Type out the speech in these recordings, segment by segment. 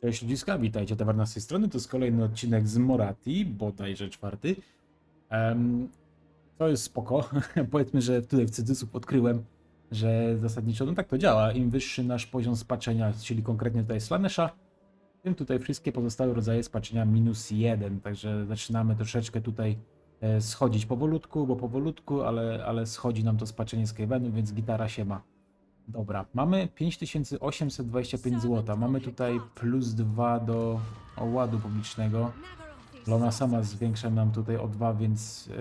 Cześć ludziska, witajcie, Tawarna z tej strony, to jest kolejny odcinek z Morati, bodajże czwarty. Um, to jest spoko, powiedzmy, że tutaj w cudzysłów odkryłem, że zasadniczo, no tak to działa, im wyższy nasz poziom spaczenia, czyli konkretnie tutaj Slanesha, tym tutaj wszystkie pozostałe rodzaje spaczenia minus jeden, także zaczynamy troszeczkę tutaj e, schodzić powolutku, bo powolutku, ale, ale schodzi nam to spaczenie z Kevenu, więc gitara się ma. Dobra, mamy 5825 zł. Mamy tutaj plus 2 do ładu publicznego. Lona sama zwiększa nam tutaj o 2, więc. Yy,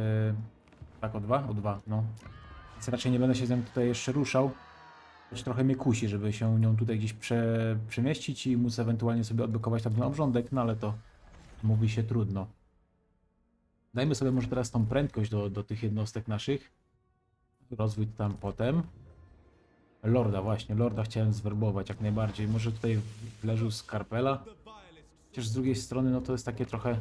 tak, o 2? O 2, no. Więc raczej nie będę się z nią tutaj jeszcze ruszał. Choć trochę mnie kusi, żeby się nią tutaj gdzieś prze, przemieścić i móc ewentualnie sobie odblokować tam ten obrządek, no ale to mówi się trudno. Dajmy sobie może teraz tą prędkość do, do tych jednostek naszych. Rozwój tam potem. Lorda, właśnie, Lorda chciałem zwerbować jak najbardziej. Może tutaj wleżu Skarpela. Chociaż z drugiej strony, no to jest takie trochę.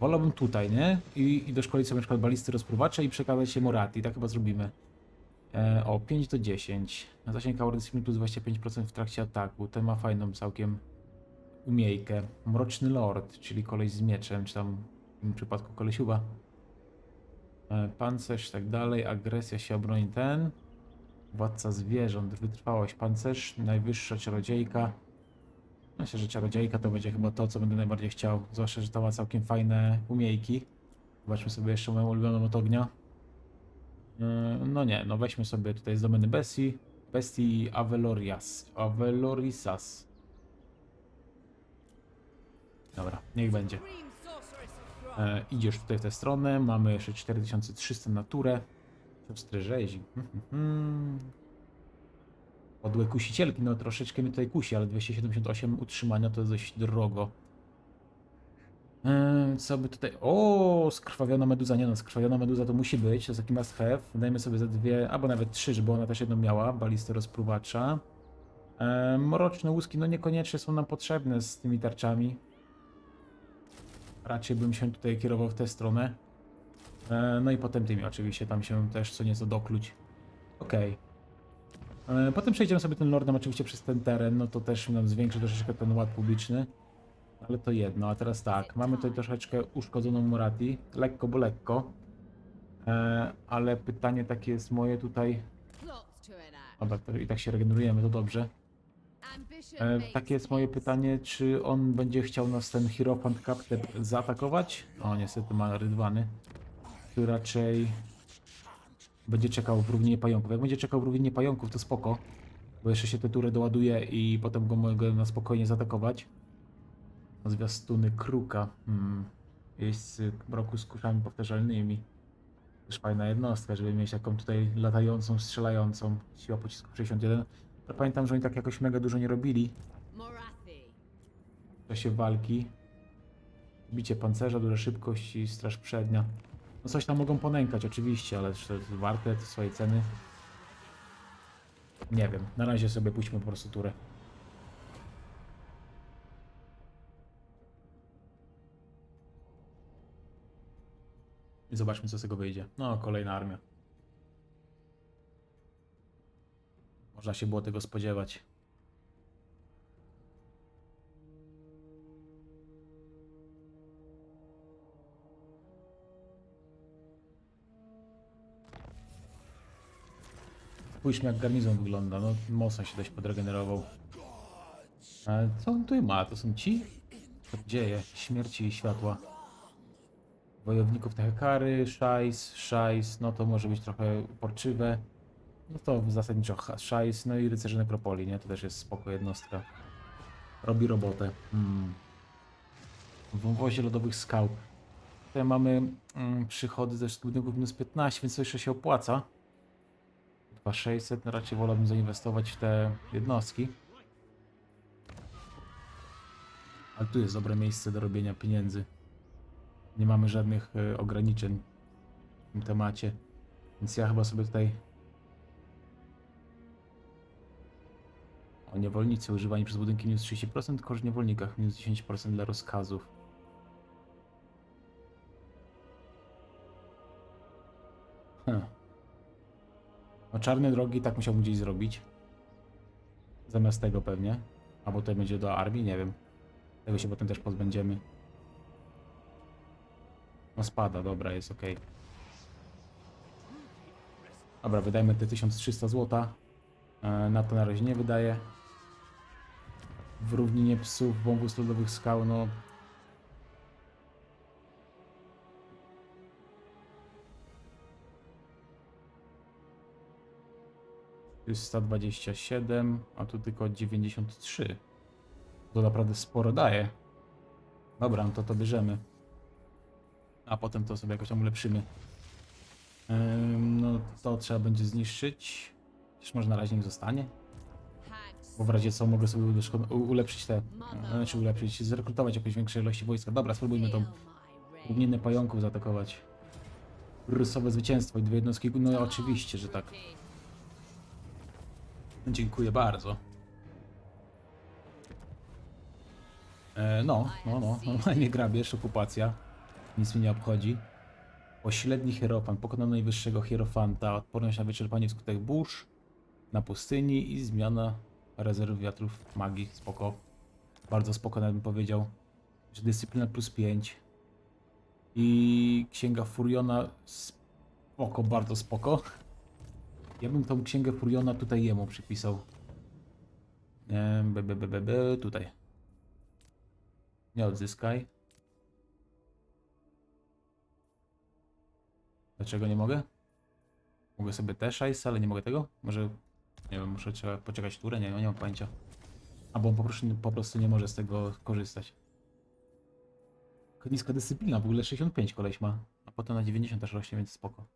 Wolałbym tutaj, nie? I, i doszkolić sobie na przykład balisty rozpruwacze i przekazać się Morati. Tak chyba zrobimy. E, o, 5 do 10. Na zasięg Discipline plus 25% w trakcie ataku. Ten ma fajną całkiem umiejkę. Mroczny Lord, czyli koleś z mieczem, czy tam w tym przypadku kolesiuba. E, pancerz, tak dalej. Agresja się obroni ten. Władca zwierząt, wytrwałość, pancerz, najwyższa czarodziejka. Myślę, że czarodziejka to będzie chyba to, co będę najbardziej chciał. Zwłaszcza, że to ma całkiem fajne umiejki. Zobaczmy sobie jeszcze moją ulubioną od ognia. Yy, No nie, no weźmy sobie tutaj z domeny Bestii. Bestii Avelorias. Avelorisas. Dobra, niech będzie. E, idziesz tutaj w tę stronę, mamy jeszcze 4300 na turę. Siostry rzezi. Podłe kusicielki, no troszeczkę mnie tutaj kusi, ale 278 utrzymania to jest dość drogo. Eee, co by tutaj... O, skrwawiona meduza, nie no, skrwawiona meduza to musi być, to jest taki must have. Dajmy sobie za dwie, albo nawet trzy, żeby ona też jedną miała, balistę rozpruwacza. Eee, mroczne łuski, no niekoniecznie są nam potrzebne z tymi tarczami. Raczej bym się tutaj kierował w tę stronę. E, No i potem tymi oczywiście, tam się też co nieco dokluć. Okej. E, Potem przejdziemy sobie tym lordem oczywiście przez ten teren, no to też nam zwiększy troszeczkę ten ład publiczny. Ale to jedno, a teraz tak, mamy tutaj troszeczkę uszkodzoną Murati, lekko, bo lekko. E, Ale pytanie takie jest moje tutaj, dobra, to i tak się regenerujemy, to dobrze. Takie jest moje pytanie, czy on będzie chciał nas ten Hierophant Captain zaatakować? O, niestety ma rydwany. Czy raczej będzie czekał w równinie pająków. Jak będzie czekał w równinie pająków, to spoko. Bo jeszcze się te tury doładuje i potem go mogę na spokojnie zaatakować. Zwiastuny kruka. Hmm. Jest broku z kuszami powtarzalnymi. Też fajna jednostka, żeby mieć taką tutaj latającą, strzelającą. Siła pocisku 61. Ale pamiętam, że oni tak jakoś mega dużo nie robili w czasie walki. Bicie pancerza, duża szybkość i straż przednia. No coś tam mogą ponękać oczywiście, ale czy to jest warte swojej ceny? Nie wiem. Na razie sobie puśćmy po prostu turę. I zobaczmy co z tego wyjdzie. No, kolejna armia. Można się było tego spodziewać. Spójrzmy jak garnizon wygląda, no mocno się dość podregenerował. Ale co on tutaj ma? To są ci? Co dzieje? Śmierci i światła. Wojowników Tehekary, Szajs, Szajs, no to może być trochę uporczywe. No to zasadniczo Szajs, no i Rycerze Nekropolii, nie? To też jest spoko jednostka. Robi robotę. Hmm. Wąwozie lodowych skał. Tutaj mamy mm, przychody ze składników minus 15, więc to jeszcze się opłaca. 2600, no raczej wolałbym zainwestować w te jednostki. Ale tu jest dobre miejsce do robienia pieniędzy. Nie mamy żadnych e, ograniczeń w tym temacie. Więc ja chyba sobie tutaj. O niewolnicy używani przez budynki minus 30%, koszt niewolnikach minus 10% dla rozkazów. No czarne drogi tak musiałbym gdzieś zrobić. Zamiast tego pewnie. Albo to będzie do armii, nie wiem. Tego się potem też pozbędziemy. No spada, dobra, jest ok. Dobra, wydajmy te 1300 zł. E, Na to na razie nie wydaję. W równinie psów, wąwóz lodowych skał, no... Tu jest 127, a tu tylko 93. To naprawdę sporo daje. Dobra, no to to bierzemy. A potem to sobie jakoś tam ulepszymy. Ym, no to trzeba będzie zniszczyć. Chociaż może na razie nie zostanie. Bo w razie co mogę sobie ulepszyć- te. e, Znaczy ulepszyć, zrekrutować jakieś większej ilości wojska. Dobra, spróbujmy tą równinę pająków zaatakować. Rysowe zwycięstwo i dwie jednostki. No oczywiście, że tak. Dziękuję bardzo. E, no, no, no, normalnie grabież, okupacja. Nic mnie nie obchodzi. Pośredni hierofant. Pokonano najwyższego hierofanta. Odporność na wyczerpanie wskutek burz na pustyni i zmiana rezerw wiatrów magii. Spoko. Bardzo spoko, nawet bym powiedział. Że dyscyplina plus 5. I księga Furiona. Spoko, bardzo spoko. Ja bym tą księgę Furiona tutaj jemu przypisał. Em, Be, be, be, tutaj. Nie odzyskaj. Dlaczego nie mogę? Mogę sobie też ice, ale nie mogę tego? Może, nie wiem, muszę poczekać turę? Nie, nie mam pojęcia. Albo po prostu, po prostu nie może z tego korzystać. Niska dyscyplina, w ogóle 65 koleś ma, a potem na 90 też rośnie, więc spoko.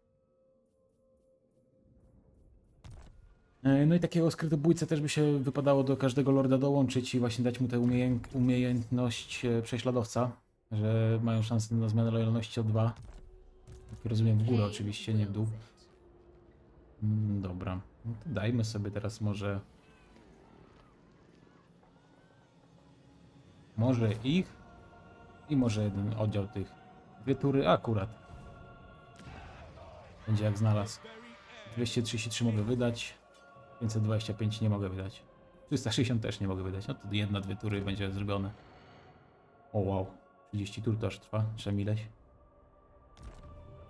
No i takiego skrytobójcę też by się wypadało do każdego lorda dołączyć i właśnie dać mu tę umieję- umiejętność e, prześladowca, że mają szansę na zmianę lojalności o 2. Jak rozumiem w górę oczywiście, nie w dół. Mm, dobra, no dajmy sobie teraz może... Może ich i może jeden oddział tych. Dwie tury akurat. Będzie jak znalazł. 233 mogę wydać. 525 nie mogę wydać. 360 też nie mogę wydać. No to jedna, dwie tury będzie zrobione. O wow. 30 tur to aż trwa. Trzeba mileć.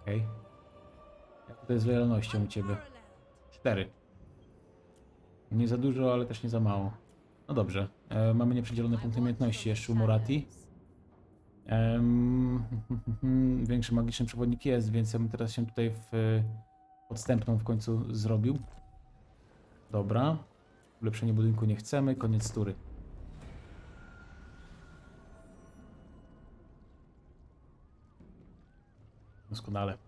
Okej. Jak to jest z lojalnością u ciebie? 4. Nie za dużo, ale też nie za mało. No dobrze. E, mamy nieprzedzielone punkty umiejętności jeszcze u Morati. Większy magiczny przewodnik jest, więc ja bym teraz się tutaj w e, podstępną w końcu zrobił. Dobra. Ulepszenie budynku nie chcemy, koniec tury. Doskonale.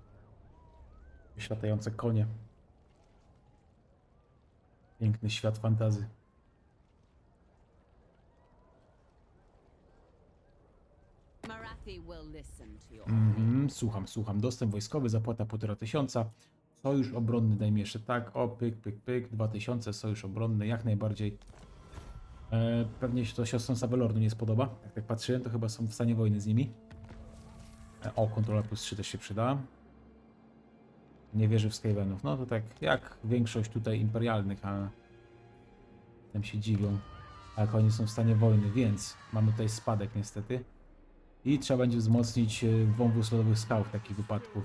Światające konie. Piękny świat fantazy. Your Mhm, słucham, słucham. Dostęp wojskowy, zapłata półtora tysiąca. Sojusz obronny, daj mi jeszcze tak. O, pyk, pyk, pyk. 2000, sojusz obronny, jak najbardziej. E, pewnie się to siostrom Savelordu nie spodoba. Jak tak patrzyłem, to chyba są w stanie wojny z nimi. E, o, kontrola plus 3 też się przyda. Nie wierzy w Skavenów. No to tak jak większość tutaj imperialnych, a tam się dziwią. Jak oni są w stanie wojny, więc mamy tutaj spadek niestety. I trzeba będzie wzmocnić e, wąwóz lodowych skał w takich wypadku.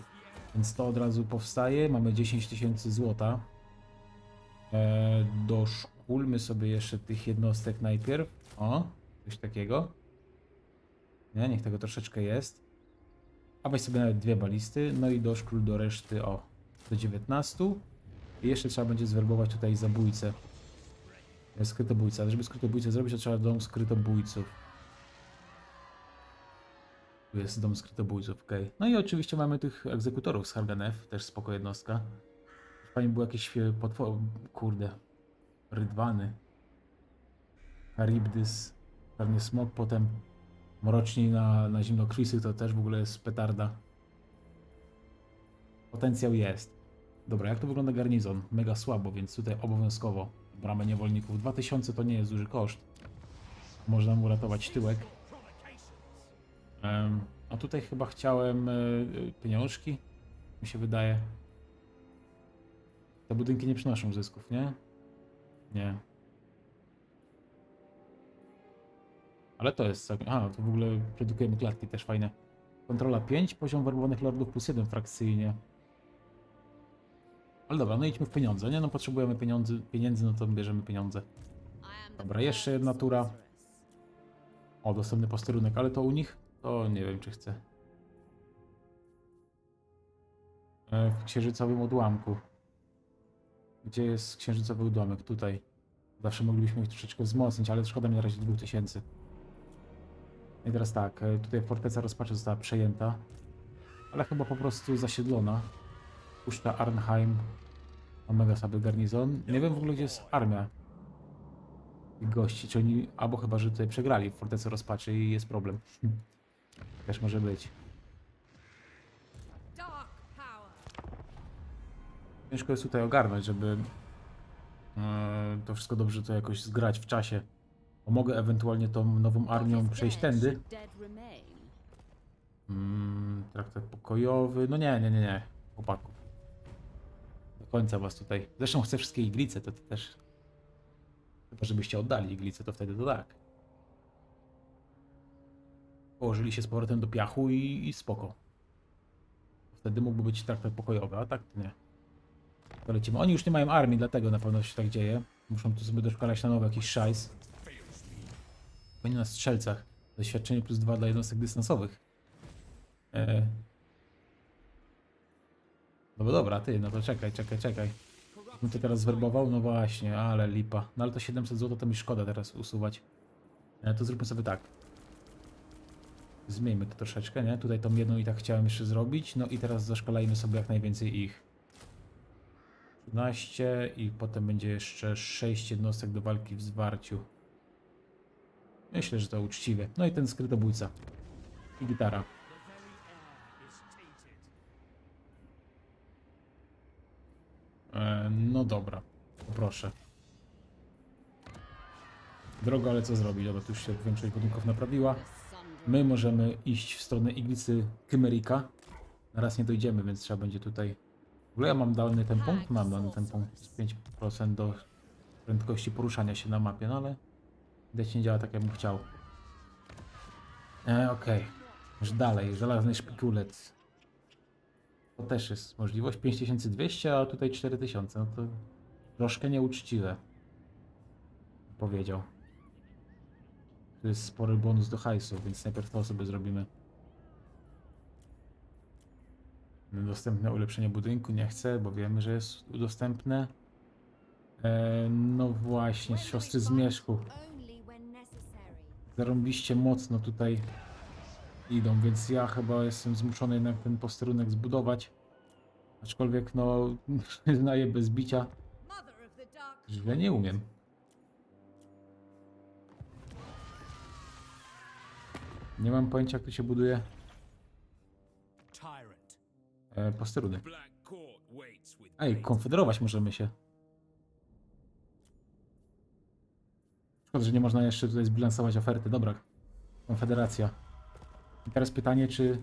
Więc to od razu powstaje. Mamy 10 tysięcy złota. E, doszkulmy sobie jeszcze tych jednostek najpierw. O, coś takiego. Nie, niech tego troszeczkę jest. A weź sobie nawet dwie balisty. No i doszkól do reszty, o, do 19. I jeszcze trzeba będzie zwerbować tutaj zabójcę. E, Skrytobójca. Żeby skrytobójcę zrobić, to trzeba dom skrytobójców. Jest dom skrytobójców, okej. No i oczywiście mamy tych egzekutorów z Harganef, też spoko jednostka. Fajnie było jakieś e, potwory, kurde, rydwany. Charybdys, pewnie smok, potem mroczni na, na zimnokrwisy, to też w ogóle jest petarda. Potencjał jest. Dobra, jak to wygląda garnizon? Mega słabo, więc tutaj obowiązkowo bramę niewolników. 2000 to nie jest duży koszt. Można mu uratować tyłek. A tutaj chyba chciałem e, e, pieniążki, mi się wydaje. Te budynki nie przynoszą zysków, nie? Nie. Ale to jest... A, to w ogóle produkujemy klatki też fajne. Kontrola 5, poziom werbowanych lordów plus 1 frakcyjnie. Ale dobra, no idźmy w pieniądze, nie? No potrzebujemy pieniędzy, pieniędzy no to bierzemy pieniądze. Dobra, jeszcze jedna tura. O, dostępny posterunek, ale to u nich? To nie wiem, czy chcę. E, W księżycowym odłamku. Gdzie jest księżycowy odłamek? Tutaj. Zawsze moglibyśmy ich troszeczkę wzmocnić, ale szkoda mi na razie 2000. I teraz tak, e, tutaj forteca rozpaczy została przejęta, ale chyba po prostu zasiedlona. Puszcza Arnheim, ma mega słaby garnizon. Nie wiem w ogóle, gdzie jest armia gości, czy oni, albo chyba, że tutaj przegrali w fortecy rozpaczy i jest problem. Też może być. Ciężko jest tutaj ogarnąć, żeby e, to wszystko dobrze to jakoś zgrać w czasie. Bo mogę ewentualnie tą nową armią przejść tędy. Mm, traktat pokojowy. No nie, nie, nie, nie. Chłopaku. Do końca was tutaj. Zresztą chcę wszystkie iglice, to, to też. Chyba żebyście oddali iglice, to wtedy to tak. Położyli się z powrotem do piachu i, i spoko. Wtedy mógłby być traktat pokojowy, a tak to nie. To lecimy. Oni już nie mają armii, dlatego na pewno się tak dzieje. Muszą tu sobie doszkalać na nowo jakiś szajs. Będzie na strzelcach. Doświadczenie plus dwa dla jednostek dystansowych. E... No dobra, ty, no to czekaj, czekaj, czekaj. No to teraz zwerbował? No właśnie, ale lipa. No ale to 700 zł to mi szkoda teraz usuwać. E, to zróbmy sobie tak. Zmieńmy to troszeczkę, nie? Tutaj tą jedną i tak chciałem jeszcze zrobić. No i teraz zaszkalajmy sobie jak najwięcej ich. 13 i potem będzie jeszcze 6 jednostek do walki w zwarciu. Myślę, że to uczciwie. No i ten skrytobójca. I gitara. E, no dobra, proszę. Drogo, ale co zrobić? Dobra, tu już się większość budynków naprawiła. My możemy iść w stronę iglicy Kymerika. Na raz nie dojdziemy, więc trzeba będzie tutaj... W ogóle ja mam dany ten punkt? Mam dany ten punkt. Z 5% do prędkości poruszania się na mapie, no ale... Widać nie działa tak, jakbym chciał. E, Okej. Już dalej, żelazny szpikulec. To też jest możliwość. 5200, a tutaj 4000. No to troszkę nieuczciwe. Powiedział. To jest spory bonus do hajsu, więc najpierw to sobie zrobimy. Dostępne ulepszenie budynku nie chcę, bo wiemy, że jest udostępne. E, no właśnie, siostry zmierzchu. Zarąbiście mocno tutaj idą, więc ja chyba jestem zmuszony jednak ten posterunek zbudować. Aczkolwiek no, przyznaję bez bicia, źle nie umiem. Nie mam pojęcia jak to się buduje e, posterunek. Ej, konfederować możemy się. Szkoda, że nie można jeszcze tutaj zbilansować oferty. Dobra, konfederacja. I teraz pytanie, czy...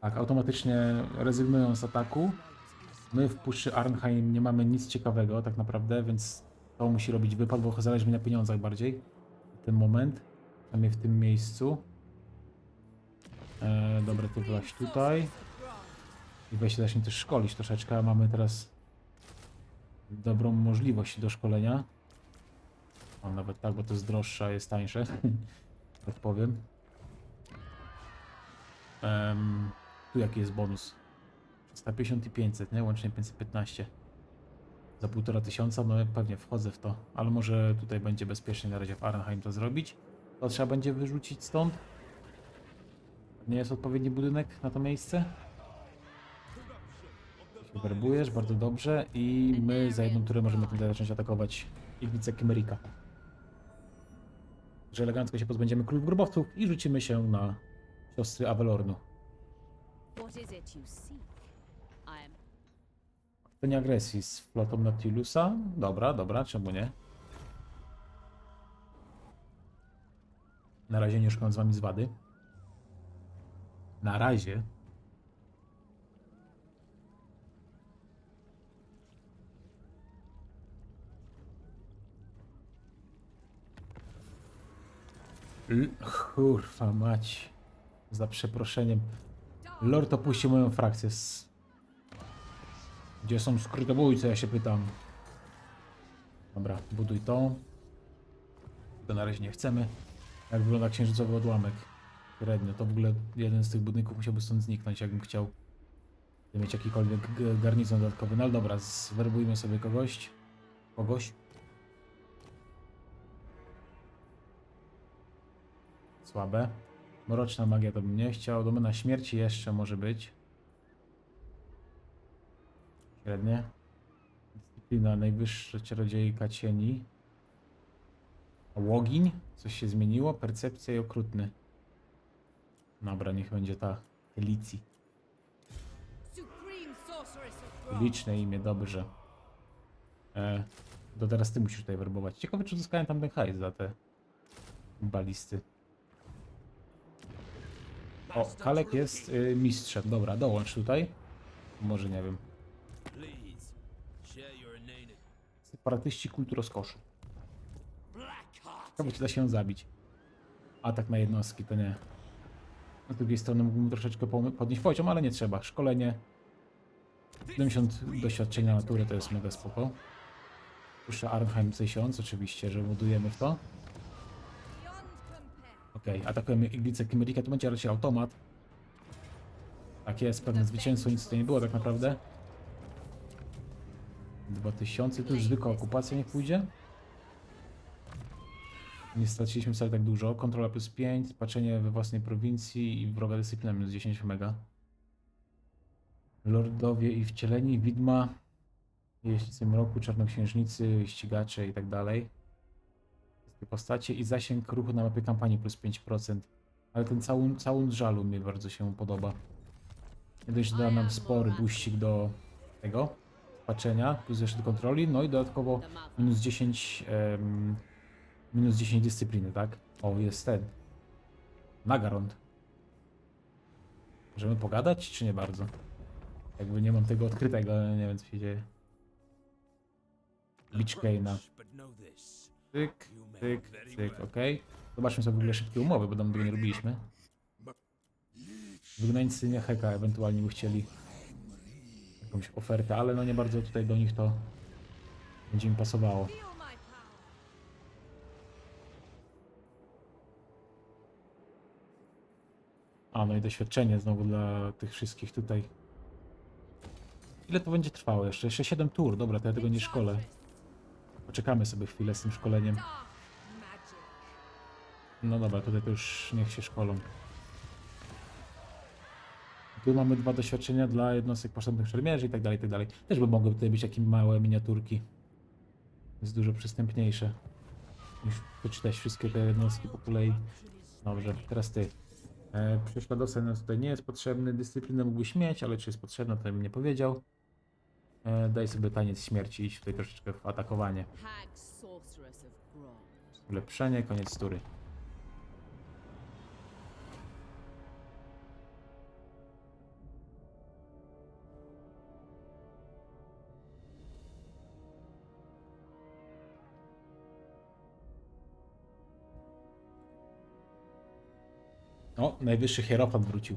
Tak, automatycznie rezygnują z ataku. My w Puszczy Arnheim nie mamy nic ciekawego tak naprawdę, więc to musi robić wypad, bo zależy mi na pieniądzach bardziej. Ten moment. Przynajmniej w tym miejscu. E, dobra, ty właśnie tutaj. I weź się też szkolić troszeczkę, mamy teraz dobrą możliwość do szkolenia. O, nawet tak, bo to jest droższe, jest tańsze. tak powiem. Em, tu jaki jest bonus? 150 i 500, nie? Łącznie 515. Za półtora tysiąca, no pewnie wchodzę w to. Ale może tutaj będzie bezpiecznie na razie w Arnheim to zrobić. To trzeba będzie wyrzucić stąd. Nie jest odpowiedni budynek na to miejsce. Werbujesz, bardzo dobrze. I my za jedną turę możemy tutaj zacząć atakować Iglicę Kymerika. Że elegancko się pozbędziemy królów grobowców i rzucimy się na siostry To nie agresji z flotą Nautilusa. Dobra, dobra, czemu nie? Na razie nie szukam z wami z wady. Na razie. L kurwa mać. Za przeproszeniem. Lord opuścił moją frakcję. Gdzie są skrytobójcy, ja się pytam. Dobra, buduj to. To na razie nie chcemy. Jak wygląda księżycowy odłamek? Średnio. To w ogóle jeden z tych budynków musiałby stąd zniknąć, jakbym chciał mieć jakikolwiek garnizon dodatkowy. No ale dobra, zwerbujmy sobie kogoś. Kogoś. Słabe. Mroczna magia to bym nie chciał. Domena śmierci jeszcze może być. Średnie. Dyscyplina najwyższa czarodziejka cieni. A Łogiń? Coś się zmieniło? Percepcja i okrutny. Dobra, niech będzie ta Grog. Liczne imię, dobrze. E, to teraz ty musisz tutaj werbować. Ciekawe, czy uzyskałem tam ten hajs za te balisty. O, Kalek jest y, mistrzem. Dobra, dołącz tutaj. Może nie wiem. Separatyści kultu rozkoszy. Ciekawe, czy da się zabić. Atak na jednostki, to nie. Z drugiej strony mógłbym troszeczkę podnieść poziom, ale nie trzeba. Szkolenie. 70 doświadczenia natury to jest mega spoko. Puszcza Arnheim 1000 oczywiście, że budujemy w to. Okej, atakujemy iglicę Kimerika, to będzie raczej automat. Tak jest, pewne zwycięstwo, nic tutaj nie było tak naprawdę. 2000, tu już zwykła okupacja niech pójdzie. Nie straciliśmy wcale tak dużo. Kontrola plus 5, patrzenie we własnej prowincji i wroga dyscyplina minus 10 mega. Lordowie i wcieleni, widma, jeźdźcy mroku, czarnoksiężnicy, ścigacze i tak dalej wszystkie postacie i zasięg ruchu na mapie kampanii plus 5%. Ale ten całun, całun żalu mi bardzo się podoba. Że da nam spory buścik do tego patrzenia, plus jeszcze do kontroli, no i dodatkowo minus 10 em, minus 10 dyscypliny, tak? O, jest ten. Nagarond. Możemy pogadać, czy nie bardzo? Jakby nie mam tego odkrytego, ale nie wiem co się dzieje. Lich Kane'a. Tyk, tyk, tyk, okej. Zobaczmy sobie w ogóle szybkie umowy, bo dawno tego nie robiliśmy. Wygnańcy nie heka ewentualnie by chcieli jakąś ofertę, ale no nie bardzo tutaj do nich to będzie im pasowało. A no i doświadczenie znowu dla tych wszystkich tutaj. Ile to będzie trwało jeszcze? Jeszcze 7 tur, dobra, to ja tego nie szkolę. Poczekamy sobie chwilę z tym szkoleniem. No dobra, tutaj to już niech się szkolą. Tu mamy dwa doświadczenia dla jednostek poszczególnych szermierzy i tak dalej, i tak dalej. Też by mogły tutaj być jakieś małe miniaturki. Jest dużo przystępniejsze. Niż przeczytać wszystkie te jednostki po kolei. Dobrze, teraz ty. E, prześladowca nas tutaj nie jest potrzebny. Dyscyplinę mógłbyś mieć, ale czy jest potrzebna, to bym nie powiedział. E, daj sobie taniec śmierci, iść tutaj troszeczkę w atakowanie. Ulepszenie, koniec tury. O, najwyższy hierofant wrócił.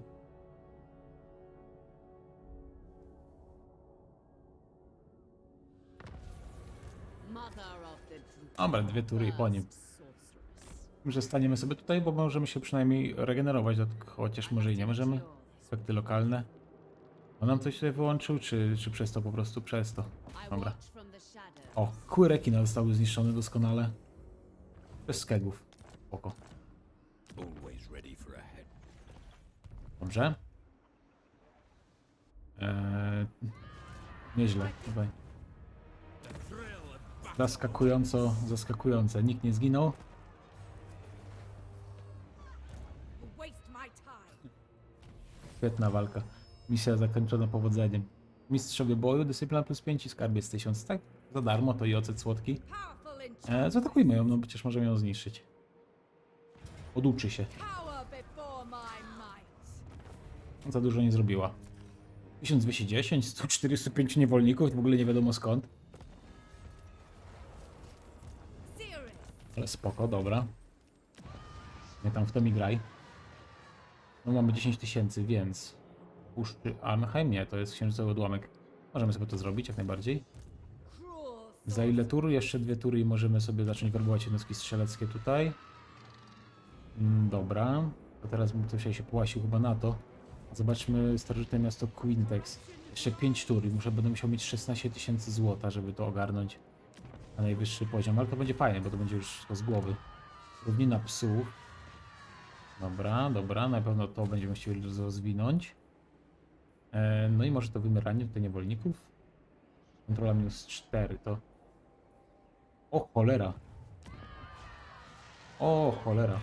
Dobra, dwie tury i po nim. Że staniemy sobie tutaj, bo możemy się przynajmniej regenerować, chociaż może i nie możemy. Efekty lokalne. On nam coś tutaj wyłączył, czy, czy przez to po prostu przez to? Dobra. O, kły rekina zostały zniszczone doskonale. Bez skegów. Oko. Dobrze. Eee, nieźle. Battle. Zaskakująco, zaskakujące. Nikt nie zginął. Świetna walka. Misja zakończona powodzeniem. Mistrzowie boju, dyscyplina plus 5 i skarbiec 1000. Tak, za darmo to i ocet słodki. E, zaatakujmy ją, no przecież możemy ją zniszczyć. Oduczy się. Za dużo nie zrobiła. 1210, 145 niewolników, w ogóle nie wiadomo skąd. Ale spoko, dobra. Nie tam w to mi graj. No mamy 10 tysięcy, więc... Puszczy Arnheim? Nie, to jest księżycowy odłamek. Możemy sobie to zrobić, jak najbardziej. Za ile tur? Jeszcze dwie tury i możemy sobie zacząć werbować jednostki strzeleckie tutaj. Mm, Dobra. To teraz bym ktoś się połasił chyba na to. Zobaczmy starożytne miasto Quintex. Jeszcze 5 tur i muszę, będę musiał mieć 16 tysięcy złota, żeby to ogarnąć na najwyższy poziom. Ale to będzie fajne, bo to będzie już to z głowy. Równina psów. Dobra, dobra. Na pewno to będziemy chcieli rozwinąć. E, no i może to wymieranie tutaj niewolników. Kontrola minus 4 to. O cholera. O cholera.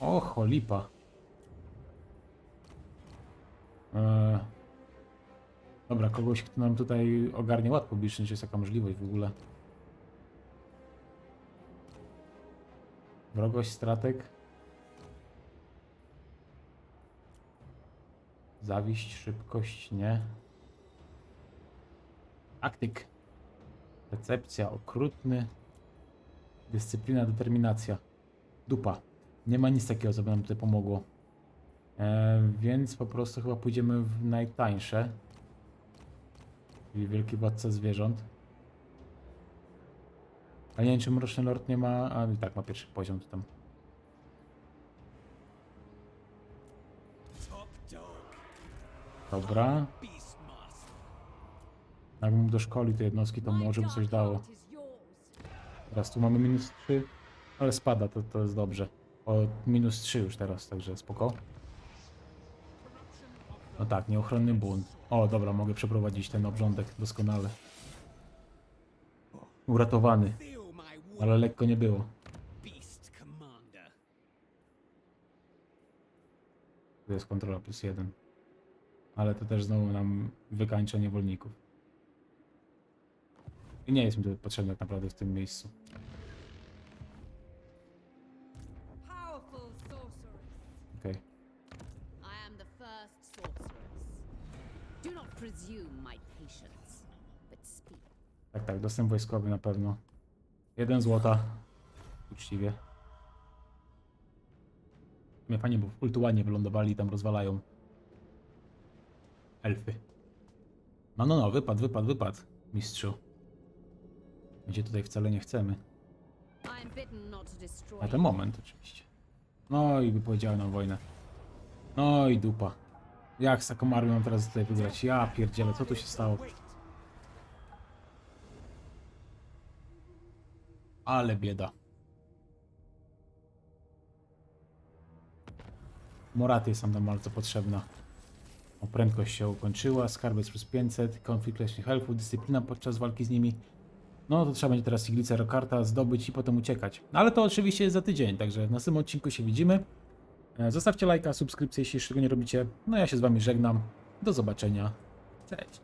O cholipa. Eee. Dobra, kogoś, kto nam tutaj ogarnie ład publiczny, czy jest taka możliwość w ogóle. Wrogość, stratek. Zawiść, szybkość, nie. Taktyk. Recepcja, okrutny. Dyscyplina, determinacja. Dupa. Nie ma nic takiego, co by nam tutaj pomogło. E, więc po prostu chyba pójdziemy w najtańsze. Czyli Wielki Władca Zwierząt. A nie wiem, czy Mroczny Lord nie ma... A tak, ma pierwszy poziom to tam. Dobra. Jakbym doszkolił te jednostki, to może by coś dało. Teraz tu mamy minus 3, ale spada, to, to jest dobrze. O minus 3 już teraz, także spoko. No tak, nieuchronny bunt. O, dobra, mogę przeprowadzić ten obrządek doskonale. Uratowany, ale lekko nie było. Tu jest kontrola plus 1. Ale to też znowu nam wykańcza niewolników. I nie jest mi to potrzebne tak naprawdę w tym miejscu. Tak, tak, dostęp wojskowy na pewno. Jeden złota. Uczciwie. Mnie panie, bo w Ultuanie wylądowali i tam rozwalają. Elfy. No, no, no, wypad, wypad, wypad, mistrzu. Gdzie tutaj wcale nie chcemy. Na ten moment oczywiście. No i wypowiedziały nam wojnę. No i dupa. Jak z taką armią mam teraz tutaj wygrać? Ja pierdzielę, co tu się stało? Ale bieda. Moraty jest nam bardzo potrzebna. O, prędkość się ukończyła, skarbiec plus 500, konflikt leśnych elfów, dyscyplina podczas walki z nimi. No to trzeba będzie teraz iglicę Rokarta zdobyć i potem uciekać. No, ale to oczywiście jest za tydzień, także w następnym odcinku się widzimy. E, Zostawcie lajka, subskrypcję, jeśli jeszcze tego nie robicie. No ja się z wami żegnam. Do zobaczenia. Cześć.